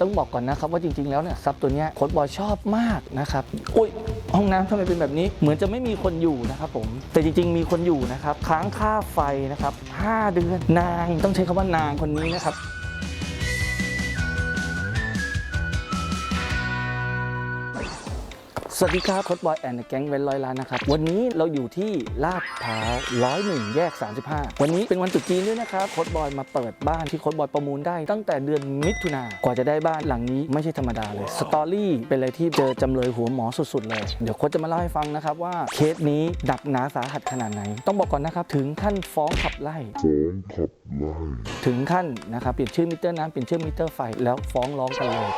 ต้องบอกก่อนนะครับว่าจริงๆแล้วเนี่ยซับตัวเนี้ยโค้ดบอยชอบมากนะครับอุ้ยห้องน้ำทำไมเป็นแบบนี้ เหมือนจะไม่มีคนอยู่นะครับผมแต่จริงๆมีคนอยู่นะครับค้างค่าไฟนะครับ5เดือนนางต้องใช้คำว่านางคนนี้นะครับ สวัสดีครับโค้ดบอยแอนด์แก๊งเวนร้อยล้านนะครับ วันนี้เราอยู่ที่ลาดพร้าวร้อยหนึ่งแยก 35 วันนี้เป็นวันตรุษจีนด้วยนะครับโค้ดบอยมาเปิดบ้านที่โค้ดบอยประมูลได้ตั้งแต่เดือนมิถุนากว่าจะได้บ้านหลังนี้ไม่ใช่ธรรมดาเลยสตอรี่เป็นอะไรที่เจอจำเลยหัวหมอสุดๆ เลย เดี๋ยวโค้ดจะมาเล่าให้ฟังนะครับว่าเคสนี้ดักหนาสาหัสขนาดไหน ต้องบอกก่อนนะครับถึงขั้นฟ้องขับไล่ฟ้องขับไล่ถึงขั้นนะครับเปลี่ยนชื่อมิเตอร์น้ำเปลี่ยนชื่อมิเตอร์ไฟแล้วฟ้องร้องกันเลย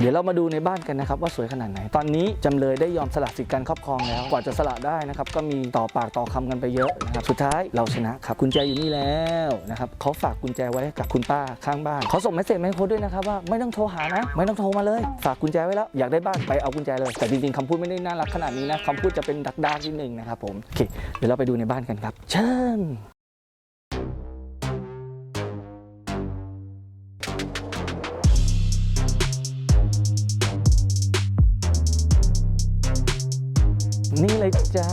เดี๋ยวเรามาดูในบ้านกันนะครับว่าสวยขนาดไหน ตอนนี้จำเลยได้ยอมสละสิทธิการครอบครองแล้ว กว่าจะสละได้นะครับก็มีต่อปากต่อคำกันไปเยอะนะครับ สุดท้ายเราชนะครับกุญแจอยู่นี่แล้วนะครับเขาฝากกุญแจไว้กับคุณป้าข้างบ้านเขาส่งเมสเซจมาให้โค้ดด้วยนะครับว่าไม่ต้องโทรหานะ ไม่ต้องโทรมาเลย ฝากกุญแจไว้แล้ว อยากได้บ้านไปเอากุญแจเลย แต่จริงๆคำพูดไม่ได้น่ารักขนาดนี้นะคำพูดจะเป็นดักดาร์กนิดนึงนะครับผมโอเคเดี๋ยวเราไปดูในบ้านกันครับ เชิญ จ้า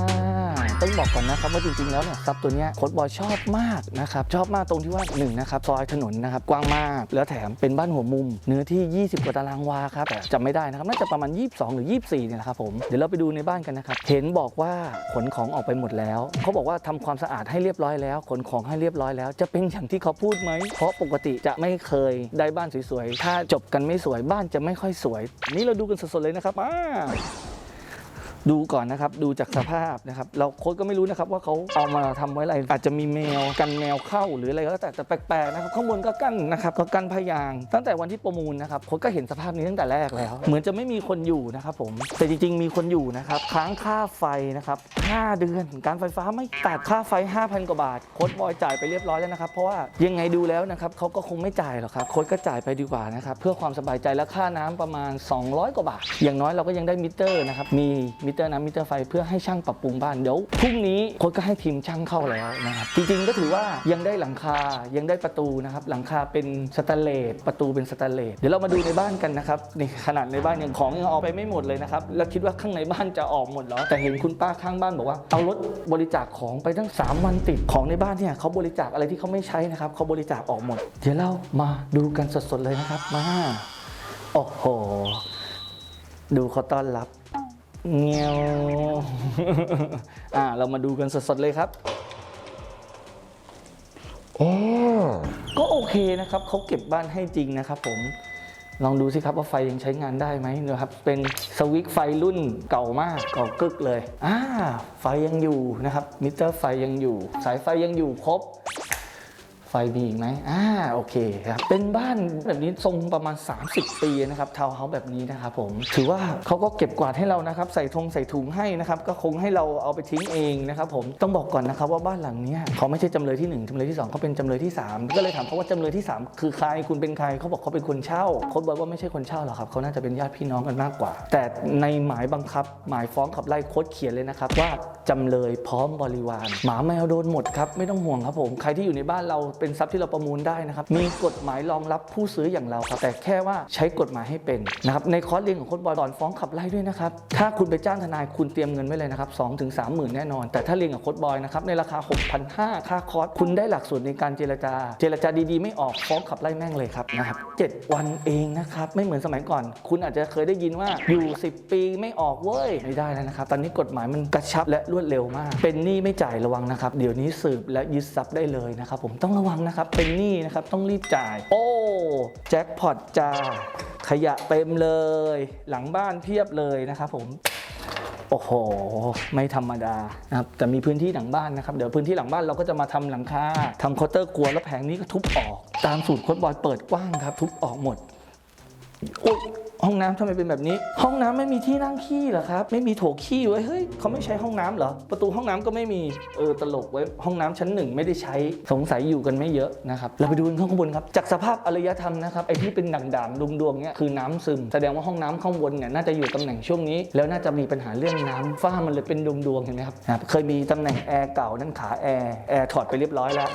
ต้องบอกก่อนนะครับว่าจริงๆแล้วเนี่ยซับตัวเนี้ยโค้ดบอยชอบมากนะครับชอบมากตรงที่ว่าหนึ่งนะครับซอยถนนนะครับกว้างมาก แล้วแถมเป็นบ้านหัวมุม เนื้อที่ 20 กว่าตารางวาครับแต่จำไม่ได้นะครับน่าจะประมาณ 22 หรือ 24เนี่ยนะครับผมเดี๋ยวเราไปดูในบ้านกันนะครับเห็นบอกว่าขนของออกไปหมดแล้ว เขาบอกว่าทำความสะอาดให้เรียบร้อยแล้วขนของให้เรียบร้อยแล้ว จะเป็นอย่างที่เขาพูดไหมเพราะปกติจะไม่เคยได้บ้านสวยๆถ้าจบกันไม่สวยบ้านจะไม่ค่อยสวย นี่เราดูกันสดๆเลยนะครับมา ดูก่อนนะครับ ดูจากสภาพนะครับ เราโค้ดก็ไม่รู้นะครับว่าเขาเอามาทำไว้อะไร อาจจะมีแมวกันแมวเข้าหรืออะไรก็แล้วแต่แต่แปลกๆนะครับ ข้างบนก็กั้นนะครับก็กั้นพยาง ตั้งแต่วันที่ประมูลนะครับโค้ดก็เห็นสภาพนี้ตั้งแต่แรกแล้ว เหมือนจะไม่มีคนอยู่นะครับผม แต่จริงๆ มีคนอยู่นะครับ ค้างค่าไฟนะครับ 5 เดือน การไฟฟ้าไม่ตัดค่าไฟ 5,000 กว่าบาท โค้ดบอยจ่ายไปเรียบร้อยแล้วนะครับ เพราะว่ายังไงดูแล้วนะครับเขาก็คงไม่จ่ายหรอกครับ โค้ดก็จ่ายไปดีกว่านะครับ เพื่อความสบายใจและค่าน้ำประมาณ 200 กว่าบาท อย่างน้อยเราก็ยังได้มิเตอร์นะครับ มีมิเตอร์น้ำมิเตอร์ไฟเพื่อให้ช่างปรับปรุงบ้านเดี๋ยวพรุ่งนี้โค้ดก็ให้ทีมช่างเข้าแล้วนะครับจริงๆก็ถือว่ายังได้หลังคายังได้ประตูนะครับหลังคาเป็นสแตนเลสประตูเป็นสแตนเลสเดี๋ยวเรามาดูในบ้านกันนะครับนี่ขนาดในบ้านยังของยังเอาไปไม่หมดเลยนะครับแล้วคิดว่าข้างในบ้านจะออกหมดเหรอแต่เห็นคุณป้าข้างบ้านบอกว่าเอารถบริจาคของไปตั้ง 3 วันติดของในบ้านเนี่ยเขาบริจาคอะไรที่เขาไม่ใช้นะครับเขาบริจาคออกหมด เดี๋ยวเรามาดูกันสดๆเลยนะครับมาโอ้โห ดูเขาต้อนรับ เงี้ยวอ่าเรามาดูกันสดๆเลยครับอ้าก็โอเคนะครับเขาเก็บบ้านให้จริงนะครับผมลองดูสิครับว่าไฟยังใช้งานได้ไหมนะครับ เป็นสวิตช์ไฟรุ่นเก่ามากเก่ากึกเลยอ่าไฟยังอยู่นะครับมิเตอร์ไฟยังอยู่ สายไฟยังอยู่ครบไฟมีอีกไหมอ่าโอเคครับ เป็นบ้านแบบนี้ทรงประมาณ 30 ปีนะครับทาวน์เฮาส์แบบนี้นะครับผม ถือว่าเขาก็เก็บกวาดให้เรานะครับ ใส่ทงใส่ถุงให้นะครับ ก็คงให้เราเอาไปทิ้งเองนะครับผม ต้องบอกก่อนนะครับว่าบ้านหลังนี้เขาไม่ใช่จำเลยที่ 1จำเลยที่ 2เขาเป็นจำเลยที่ 3 ก็เลยถามเขาว่าจำเลยที่ 3 คือใคร คุณเป็นใคร เขาบอกเขาเป็นคนเช่าโค้ดบอกว่าไม่ใช่คนเช่าหรอกครับ เขาน่าจะเป็นญาติพี่น้องกันมากกว่า แต่ในหมายบังคับ หมายฟ้องขับไล่โค้ดเขียนเลยนะครับว่าจำเลยพร้อมบริวาร หมาแมวโดนหมดครับ ไม่ต้องห่วงครับผม ใครที่อยู่ในบ้านเราเป็นทรัพย์ที่เราประมูลได้นะครับ มีกฎหมายรองรับผู้ซื้ออย่างเราครับ แต่แค่ว่าใช้กฎหมายให้เป็นนะครับ ในคอร์สเรียนของโค้ดบอยสอนฟ้องขับไล่ด้วยนะครับ ถ้าคุณไปจ้างทนายคุณเตรียมเงินไว้เลยนะครับ2ถึง3 0,000แน่นอน แต่ถ้าเรียนกับโค้ดบอยนะครับในราคา 6,500ค่าคอร์สคุณได้หลักสูตรในการเจรจา เจรจาดีๆ ไม่ออกฟ้องขับไล่แม่งเลยครับนะครับ7วันเองนะครับไม่เหมือนสมัยก่อน คุณอาจจะเคยได้ยินว่าอยู่ 10 ปีไม่ออกเว้ยไม่ได้แล้วนะครับตอนนี้กฎหมายมันกระชับและรวดเร็วมาก เป็นหนี้ไม่จ่ายระวังนะครับ เดี๋ยวนี้สืบและยึดทรัพย์ได้เลยนะครับผมต้องระวังนะครับ เป็นหนี้นะครับต้องรีบจ่าย โอ้ แจ็คพอตจ้า ขยะเต็มเลย หลังบ้านเพียบเลยนะครับผมโอ้โห ไม่ธรรมดานะครับแต่มีพื้นที่หลังบ้านนะครับ เดี๋ยวพื้นที่หลังบ้านเราก็จะมาทำหลังคาทำเคาน์เตอร์ครัวแล้วแผงนี้ก็ทุบออก ตามสูตรโค้ดบอยเปิดกว้างครับ ทุบออกหมดโอ๊ย ห้องน้ำทำไมเป็นแบบนี้ ห้องน้ำไม่มีที่นั่งขี้เหรอครับ ไม่มีโถขี้ไว้เฮ้ยเขาไม่ใช้ห้องน้ำเหรอ ประตูห้องน้ำก็ไม่มี เออตลกไว้ยห้องน้ำชั้นหนึ่งไม่ได้ใช้สงสัยอยู่กันไม่เยอะนะครับ เราไปดูกันข้างบนครับ จากสภาพอารยธรรมนะครับไอที่เป็นด่างๆดวงๆเนี่ยคือน้ำซึม แสดงว่าห้องน้ำข้างบนเนี่ยน่าจะอยู่ตำแหน่งช่วงนี้ แล้วน่าจะมีปัญหาเรื่องน้ำฝ้ามันเลยเป็นดวงๆเห็นไหมครับ เคยมีตำแหน่งแอร์เก่านั่นขาแอร์แอร์ถอดไปเรียบร้อยแล้ว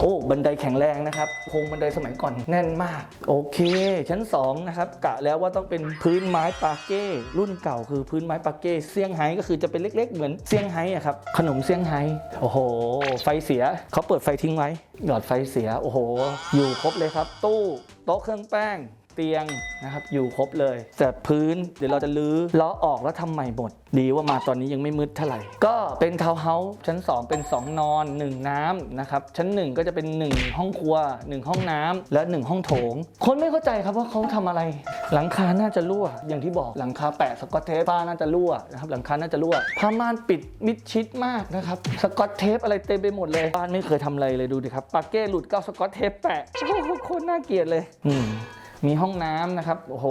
โอ้บันไดแข็งแรงนะครับโครงบันไดสมัยก่อนแน่นมาก โอเค ชั้น2นะครับกะแล้วว่าต้องเป็นพื้นไม้ปาเก้รุ่นเก่าคือพื้นไม้ปาเก้เซี่ยงไฮ้ก็คือจะเป็นเล็ก ๆ เหมือนเซี่ยงไฮ้อะครับขนมเซี่ยงไฮ้โอ้โห ไฟเสียเขาเปิดไฟทิ้งไว้หลอดไฟเสียโอ้โห อยู่ครบเลยครับ ตู้โต๊ะเครื่องแป้ง เตียงนะครับอยู่ครบเลย แต่พื้นเดี๋ยวเราจะลื้อล้อออกแล้วทำใหม่หมด ดีว่ามาตอนนี้ยังไม่มืดเท่าไหร่ ก็เป็นทาวน์เฮาส์ชั้น 2 เป็น 2 นอน 1 น้ำนะครับชั้น 1 ก็จะเป็น 1 ห้องครัว 1 ห้องน้ำและ 1 ห้องโถง คนไม่เข้าใจครับว่าเขาทำอะไร หลังคาน่าจะรั่ว อย่างที่บอกหลังคาแปะสกอตเทปฝ้าน่าจะรั่วนะครับหลังคาน่าจะรั่วผ้าม่านปิดมิดชิดมากนะครับสกอตเทปอะไรเต็มไปหมดเลยบ้านไม่เคยทำอะไรเลยดูดิครับปาเก้หลุดก้าสกอตเทปแปะโอ้โหโคตรน่าเกลียดเลย อืม มีห้องน้ำนะครับ โอ้โห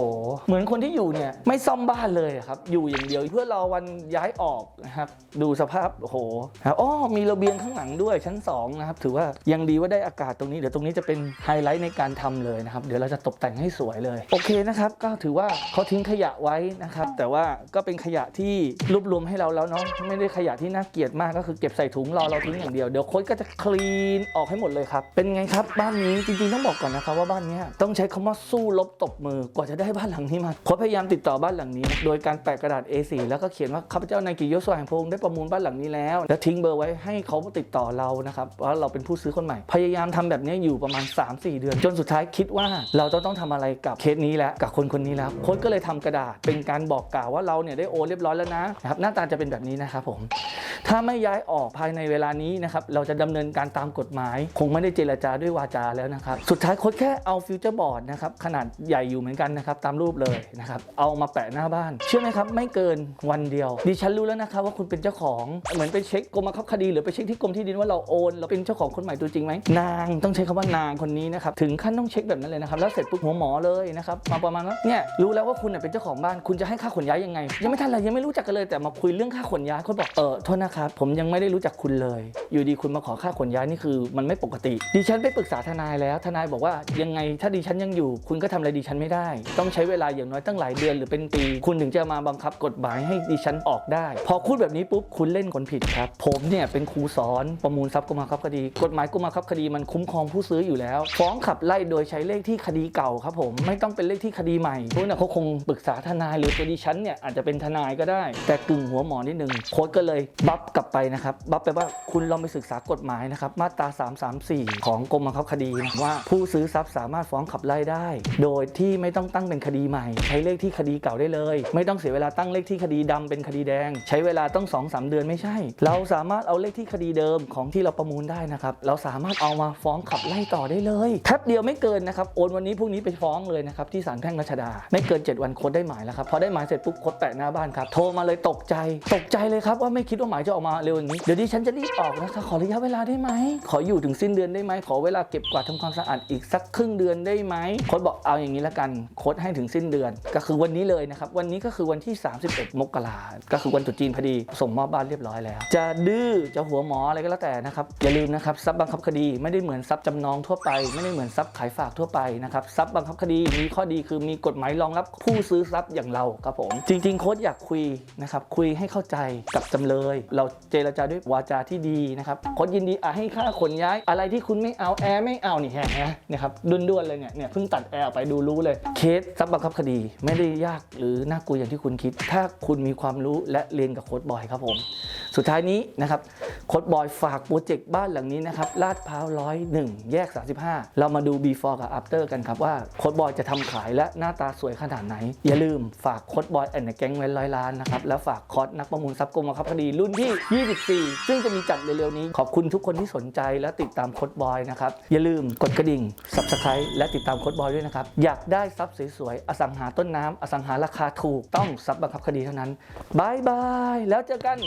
เหมือนคนที่อยู่เนี่ยไม่ซ่อมบ้านเลยครับ อยู่อย่างเดียวเพื่อรอวันย้ายออกนะครับ ดูสภาพ โอ้โหครับอ๋อมีระเบียงข้างหลังด้วยชั้น2นะครับ ถือว่ายังดีว่าได้อากาศตรงนี้ เดี๋ยวตรงนี้จะเป็นไฮไลท์ในการทำเลยนะครับ เดี๋ยวเราจะตกแต่งให้สวยเลย โอเคนะครับ ก็ถือว่าเขาทิ้งขยะไว้นะครับ แต่ว่าก็เป็นขยะที่รวบรวมให้เราแล้วเนาะ ไม่ได้ขยะที่น่าเกลียดมากก็คือเก็บใส่ถุงรอเราทิ้งอย่างเดียว เดี๋ยวโค้ดก็จะคลีนออกให้หมดเลยครับ เป็นไงครับบ้านนี้ จริงๆต้องบอกก่อนนะครับว่าบ้านนี้ยต้องใช้คำว่าสู้รบตบมือกว่าจะได้บ้านหลังนี้มาโค้ดพยายามติดต่อบ้านหลังนี้ โดยการแปะกระดาษ A4 แล้วก็เขียนว่าข้าพเจ้านายกิยศสว่างพงศ์ได้ประมูลบ้านหลังนี้แล้ว แล้วทิ้งเบอร์ไว้ให้เขาติดต่อเรานะครับว่าเราเป็นผู้ซื้อคนใหม่ พยายามทำแบบนี้อยู่ประมาณ 3-4 เดือน จนสุดท้ายคิดว่าเราจะต้องทำอะไรกับเคสนี้แล้วกับคนคนนี้แล้วโค้ดก็เลยทำกระดาษเป็นการบอกกล่าวว่าเราเนี่ยได้โอนเรียบร้อยแล้วนะครับหน้าตาจะเป็นแบบนี้นะครับผมถ้าไม่ย้ายออกภายในเวลานี้นะครับเราจะดำเนินการตามกฎหมาย คงไม่ได้เจรจาด้วยวาจาแล้วนะครับสุดท้ายโค้ดแค่เอาฟิวเจอร์บอร์ดนะครับขนาดใหญ่อยู่เหมือนกันนะครับตามรูปเลยนะครับเอามาแปะหน้าบ้าน เชื่อไหมครับไม่เกินวันเดียวดิฉันรู้แล้วนะครับว่าคุณเป็นเจ้าของเหมือนไปเช็คกรมบังคับคดี หรือไปเช็คที่กรมที่ดินว่าเราโอนเราเป็นเจ้าของคนใหม่ตัวจริงไหมนางต้องใช้คำว่านางคนนี้นะครับถึงขั้นต้องเช็คแบบนั้นเลยนะครับแล้วเสร็จปุ๊บหัวหมอเลยนะครับมาประมาณว่าเนี่ยรู้แล้วว่าคุณน่ะเป็นเจ้าของบ้านคุณจะให้ค่าขนย้ายยังไง ยังไม่ทันเลยยังไม่รู้จักกันเลยแต่มาคุยเรื่องค่าขนย้ายคนบอกเออโทษนะครับผมยังไม่ได้รู้จักคุณเลย อยู่ดีคุณมาขอค่าขนย้ายนี่คือ มันไม่ปกติดิฉันไปปรึกษาทนายแล้วทนายบอกว่ายังไงถ้าดิฉันยังอยู่คุณก็ทำอะไรดิฉันไม่ได้ ต้องใช้เวลาอย่างน้อยตั้งหลายเดือนหรือเป็นปี คุณถึงจะมาบังคับกฎหมายให้ดิฉันออกได้ พอพูดแบบนี้ปุ๊บคุณเล่นคนผิดครับ ผมเนี่ยเป็นครูสอนประมูลทรัพย์กรมบังคับคดี กฎหมายกรมบังคับคดีมันคุ้มครองผู้ซื้ออยู่แล้ว ฟ้องขับไล่โดยใช้เลขที่คดีเก่าครับผมไม่ต้องเป็นเลขที่คดีใหม่พวกนั้นเขาคงปรึกษาทนายหรือตัวดิฉันเนี่ยอาจจะเป็นทนายก็ได้ แต่กึ่งหัวหมอนิดนึงโค้ดก็เลยบัฟกลับไปนะครับบัฟไปว่าคุณลองไปศึกษากฎหมายนะครับมาตรา 334 ของกรมบังคับคดีว่าผู้ซื้อทรัพย์สามารถฟ้องขับไล่ได้โดยที่ไม่ต้องตั้งเป็นคดีใหม่ ใช้เลขที่คดีเก่าได้เลย ไม่ต้องเสียเวลาตั้งเลขที่คดีดำเป็นคดีแดง ใช้เวลาต้อง2อสเดือนไม่ใช่ เราสามารถเอาเลขที่คดีเดิมของที่เราประมูลได้นะครับเราสามารถเอามาฟ้องขับไล่ต่อได้เลยแป๊บเดียวไม่เกินนะครับโอนวันนี้พรุ่งนี้ไปฟ้องเลยนะครับที่ศาลแพ่งรัชดา ไม่เกิน 7 วันโค้ดได้หมายแล้วครับพอได้หมายเสร็จปุ๊บโค้ดแปะหน้าบ้านครับโทรมาเลยตกใจ ตกใจเลยครับว่าไม่คิดว่าหมายจะออกมาเร็วอย่างนี้เดี๋ยวดิฉันจะรีบออกนะคะขอระยะเวลาได้ไหมขออยู่ถึงสิ้นเดือนได้ไหมขอเวลาเก็บกวาดทำความสะอาดอีกสักครึ่งเดือนได้ไหมโค้ดบอกเอาอย่างนี้ละกันโค้ดให้ถึงสิ้นเดือน ก็คือวันนี้เลยนะครับ วันนี้ก็คือวันที่ 31 มกราก็คือวันตรุษจีนพอดี ส่งมอบบ้านเรียบร้อยแล้ว จะดื้อจะหัวหมออะไรก็แล้วแต่นะครับ อย่าลืมนะครับทรัพย์บังคับคดีไม่ได้เหมือนทรัพย์จำนองทั่วไป ไม่ได้เหมือนทรัพย์ขายฝากทั่วไปนะครับทรัพย์บังคับคดีมีข้อดีคือมีกฎหมายรองรับผู้ซื้อทรัพย์อย่างเราครับผม จริง ๆ โค้ดอยากคุยนะครับคุยให้เข้าใจกับจำเลย เราเจรจาด้วยวาจาที่ดีนะครับโค้ดยินดีอะให้ค่าขนย้าย อะไรที่คุณไม่เอาแอร์ไม่เอานี่แฮะนะครับด้วนๆเลยเนี่ยเนี่ยเพิ่งตัดแอร์ากไปดูรู้เลย เคสซับบังคับคดีไม่ได้ยากหรือน่ากลัวอย่างที่คุณคิด ถ้าคุณมีความรู้และเรียนกับโค้ดบอยครับผม สุดท้ายนี้นะครับโค้ดบอยฝากโปรเจกต์บ้านหลังนี้นะครับลาดพร้าวร้อยหนึ่งแยก 35 เรามาดู before กับ after กันครับว่าโค้ดบอยจะทำขายและหน้าตาสวยขนาดไหน อย่าลืมฝากโค้ดบอยแอนด์แก๊งไว้ร้อยล้านนะครับแล้วฝากคอร์สนักประมูลทรัพย์กรมบังคับคดีรุ่นที่ 24 ซึ่งจะมีจัดเร็วๆนี้ ขอบคุณทุกคนที่สนใจและติดตามโค้ดบอยนะครับอย่าลืมกดกระดิ่ง subscribe และติดตามโค้ดบอยด้วยนะครับอยากได้ทรัพย์สวยๆอสังหาต้นน้ำอสังหาราคาถูกต้องทรัพย์บังคับคดีเท่านั้นบายบายแล้วเจอกัน